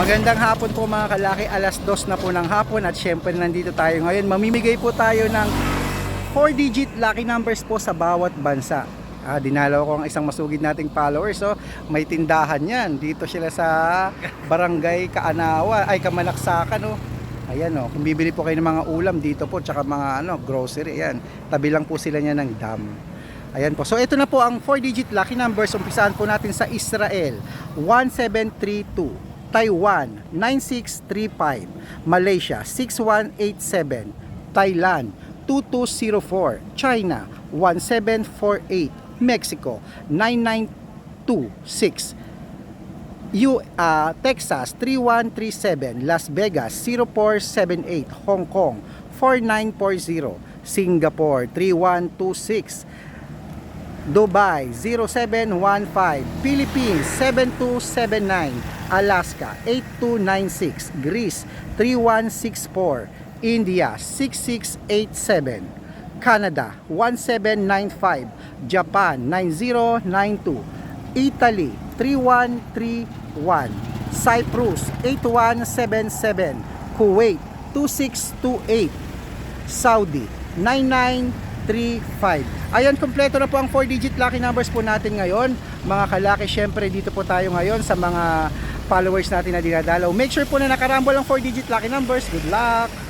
Magandang hapon po mga kalaki, alas dos na po ng hapon at syempre nandito tayo ngayon. Mamimigay po tayo ng 4 digit lucky numbers po sa bawat bansa. Ah, dinalaw ko ang isang masugid nating followers. So, may tindahan yan. Dito sila sa Barangay Kaanawa, ay Kamalaksakan. Oh. Ayan oh, kung bibili po kayo ng mga ulam dito po, tsaka mga ano, grocery, yan. Tabi lang po sila niya ng dam. Ayan po. So ito na po ang 4 digit lucky numbers. Umpisahan po natin sa Israel 1732, Taiwan 9635, Malaysia 6187, Thailand 2204, China 1748, Mexico 9926, U, ah, Texas 3137, Las Vegas 0478, Hong Kong 4940, Singapore 3126, Dubai 0715, Philippines 7279, Alaska 8296, Greece 3164, India 6687, Canada 1795, Japan 9092, Italy 3131, Cyprus 8177, Kuwait 2628, Saudi 9935. Ayan, kompleto na po ang 4-digit lucky numbers po natin ngayon. Mga kalaki, syempre dito po tayo ngayon sa mga followers natin na dinadalaw. Make sure po na nakarambol ang 4-digit lucky numbers. Good luck!